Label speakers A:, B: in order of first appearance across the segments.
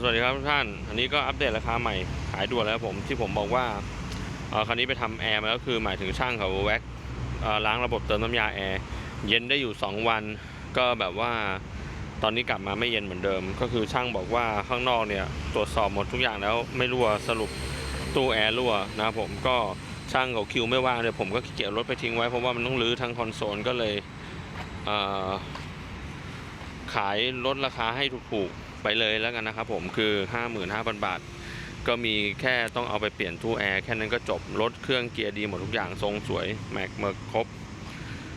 A: สวัสดีครับทุกท่าน อันนี้ก็อัปเดตราคาใหม่ขายด่วนแล้วผมที่ผมบอกว่าคันนี้ไปทำแอร์มาแล้วคือหมายถึงช่างเขาแว็กล้างระบบเติมน้ำยาแอร์เย็นได้อยู่ 2 วัน ก็แบบว่าตอนนี้กลับมาไม่เย็นเหมือนเดิม ก็คือช่างบอกว่าข้างนอกเนี่ยตรวจสอบหมดทุกอย่างแล้วไม่รั่วสรุปตู้แอร์รั่วนะผมก็ช่างเขาคิวไม่ว่างเลยผมก็ขี้เกียจรถไปทิ้งไว้เพราะว่ามันต้องรื้อทั้งคอนโซลก็เลยขายลดราคาให้ถูกๆ ไปเลยแล้วกันนะครับผมคือ 55,000 บาท ก็มีแค่ต้องเอาไปเปลี่ยนตู้แอร์แค่นั้นก็จบรถเครื่องเกียร์ดีหมดทุกอย่างทรงสวยแม็กเมิกครบ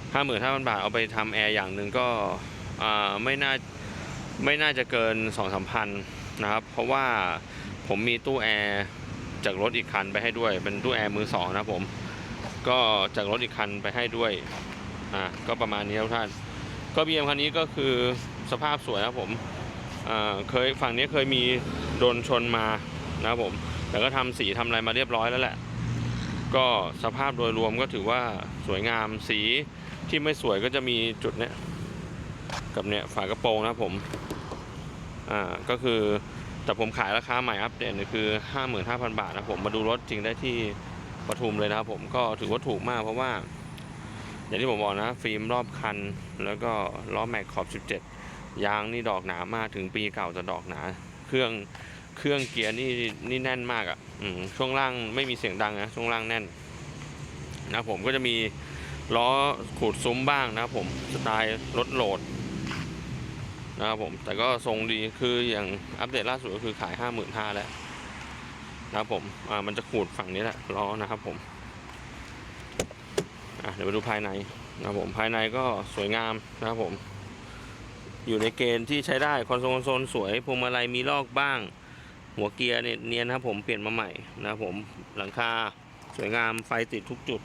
A: 55,000 บาทเอาไปทำแอร์อย่างหนึ่งก็ไม่น่าไม่น่าจะเกิน 2-3พันนะครับ เพราะว่าผมมีตู้แอร์จากรถอีกคันไปให้ด้วย เป็นตู้แอร์มือสองนะผม ก็จากรถอีกคันไปให้ด้วย อ่าก็ประมาณนี้ครับท่าน ก็บีเอ็มคันนี้ก็คือสภาพสวยนะครับผม เคยฝั่งนี้เคยมีโดนชนมานะครับผม แต่ก็ทำสีทำอะไรมาเรียบร้อยแล้วแหละ ก็สภาพโดยรวมก็ถือว่าสวยงามสีที่ไม่สวยก็จะมีจุดเนี้ยกับเนี้ยฝากระโปรงนะผมอ่าก็คือแต่ผมขายราคาใหม่อัปเดตคือ 55,000 บาทนะผมมาดูรถจริงได้ที่ปทุมเลยนะครับผมก็ถือว่าถูกมากเพราะว่า อย่างที่ผมบอกนะ ฟิล์มรอบคัน แล้วก็ล้อแม็กขอบ 17 ยางนี่ดอกหนามากถึงปีเก่าแต่ดอกหนา เครื่องเครื่องเกียร์นี่นี่แน่นมากอะ่ะช่วงล่างไม่มีเสียงดังนะช่วงล่างแน่นนะผมก็จะมีล้อขูดซุ้มบ้างนะครับผมสไตล์รถโหลดนะครับผมแต่ก็ทรงดีคืออย่างอัปเดตล่าสุดก็คือขาย 55,000แล้วนะครับผมอ่ามันจะขูดฝั่งนี้แหละล้อนะครับผมอะเดี๋ยวไปดูภายในนะครับผมภายในก็สวยงามนะครับผม อยู่ในเกณฑ์ที่ใช้ได้คอนโซลโซลสวยพวงมาลัยมีลอกบ้าง หัวเกียร์เนี่ยเนียนนะครับผมเปลี่ยนมาใหม่นะครับผมหลังคาสวยงามไฟติดทุกจุด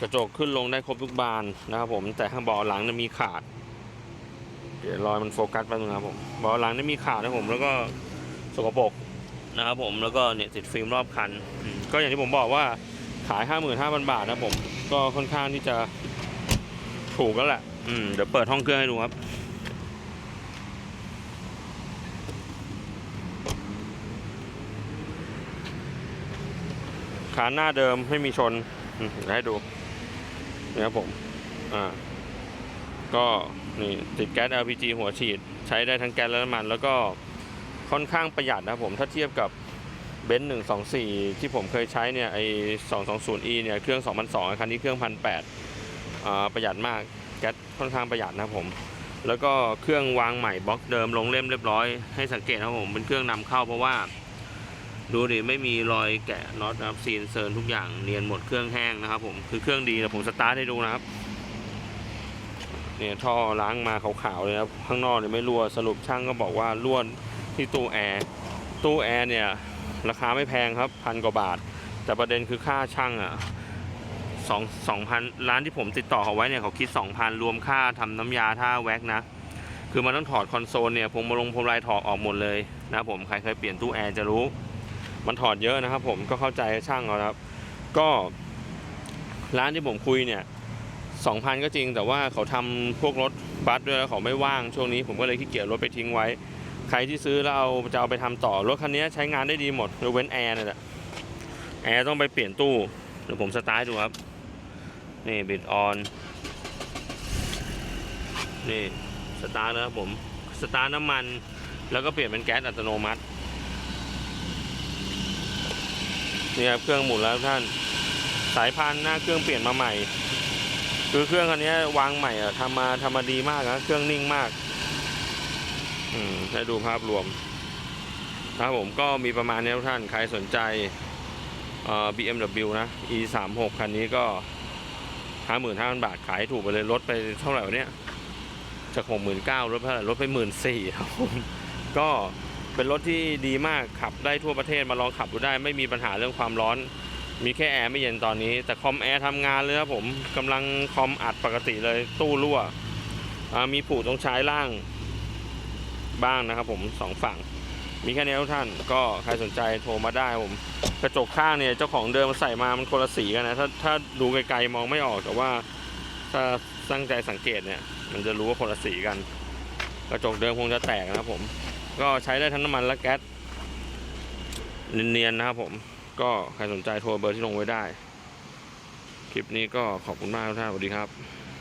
A: กระจกขึ้นลงได้ครบทุกบานนะครับผมแต่ข้างเบาะหลังจะมีขาด เดี๋ยวรอยมันโฟกัสไปนะครับผมเบาะหลังจะมีขาดนะครับผมแล้วก็สกปรกนะครับผมแล้วก็เนี่ยติดฟิล์มรอบคัน ก็อย่างที่ผมบอกว่าขาย 55,000 บาทนะครับผม ก็ค่อนข้างที่จะถูกแล้วแหละ อืม เดี๋ยวเปิดห้องเครื่องให้ดูครับ ขาหน้าเดิมไม่มีชนอืมเดี๋ยวให้ดูนี่ครับผม อ่า ก็นี่ติดแก๊ส LPG หัวฉีด ใช้ได้ทั้งแก๊สและน้ำมัน แล้วก็ค่อนข้างประหยัดนะครับผม ถ้าเทียบกับเบนซ์หนึ่งสองสี่ที่ผมเคยใช้เนี่ยไอสองสองศูนย์ E เนี่ยเครื่องสองพันสองคันนี้เครื่องพันแปดอ่าประหยัดมากแก๊สค่อนข้างประหยัดนะครับผม แล้วก็เครื่องวางใหม่บล็อกเดิมลงเล่มเรียบร้อยให้สังเกตนะครับผมเป็นเครื่องนำเข้าเพราะว่า ดูดิไม่มีรอยแกะน็อตนะครับซีนเซิร์นทุกอย่างเนียนหมดเครื่องแห้งนะครับผมคือเครื่องดีนะผมสตาร์ทให้ดูนะครับเนี่ยท่อล้างมาขาวๆเลยครับข้างนอกเนี่ยไม่รั่วสรุปช่างก็บอกว่ารั่วที่ตู้แอร์ตู้แอร์เนี่ยราคาไม่แพงครับพันกว่าบาท แต่ประเด็นคือค่าช่างอะสองสองพันร้านที่ผมติดต่อเขาไว้เนี่ยเขาคิดสองพันรวมค่าทำน้ำยาท่าแว็กนะคือมันต้องถอดคอนโซลเนี่ยพวงมาลงพวงมลัยถอดออกหมดเลยนะผมใครเคยเปลี่ยนตู้แอร์จะรู้ มันถอดเยอะนะครับ ผมก็เข้าใจช่างเขาครับ ก็ร้านที่ผมคุยเนี่ยสองพันก็จริง แต่ว่าเขาทำพวกรถบัสด้วยแล้วเขาไม่ว่างช่วงนี้ ผมก็เลยขี้เกียจรถไปทิ้งไว้ ใครที่ซื้อแล้วเอาจะเอาไปทำต่อรถคันนี้ใช้งานได้ดีหมดยกเว้นแอร์นี่แหละแอร์ต้องไปเปลี่ยนตู้เดี๋ยวผมสตาร์ทดูครับ นี่บิดออนนี่สตาร์ทแล้วครับผมสตาร์ทน้ำมัน แล้วก็เปลี่ยนเป็นแก๊สอัตโนมัติ นี่ครับเครื่องหมุนแล้วท่าน สายพันหน้าเครื่องเปลี่ยนมาใหม่ คือเครื่องคันนี้วางใหม่อะทำมาทำมาดีมากนะเครื่องนิ่งมาก อืมให้ดูภาพรวมนะครับผมก็มีประมาณนี้ทุกท่านใครสนใจเอ่อ BMW นะ E 3 6คันนี้ก็55,000บาทขายถูกไปเลยลดไปเท่าไหร่วะเนี่ยจาก69,000ลดเท่าไหร่ลดไป14,000ครับผมก็ เป็นรถที่ดีมากขับได้ทั่วประเทศมาลองขับดูได้ ไม่มีปัญหาเรื่องความร้อน มีแค่แอร์ไม่เย็นตอนนี้ แต่คอมแอร์ทำงานเลยครับผมกำลังคอมอัดปกติเลยตู้รั่วมีผูตรงชายล่างบ้างนะครับผมสองฝั่ง มีแค่นี้ทุกท่านก็ใครสนใจโทรมาได้ผมกระจกข้างเนี่ยเจ้าของเดิมใส่มามันคนละสีกันนะถ้าถ้าดูไกลๆมองไม่ออกแต่ว่าถ้าตั้งใจสังเกตเนี่ย มันจะรู้ว่าคนละสีกัน กระจกเดิมคงจะแตกนะครับผม ก็ใช้ได้ทั้งน้ำมันและแก๊สเนียนๆนะครับผม ก็ใครสนใจโทรเบอร์ที่ลงไว้ได้ คลิปนี้ก็ขอบคุณมากทุกท่านสวัสดีครับ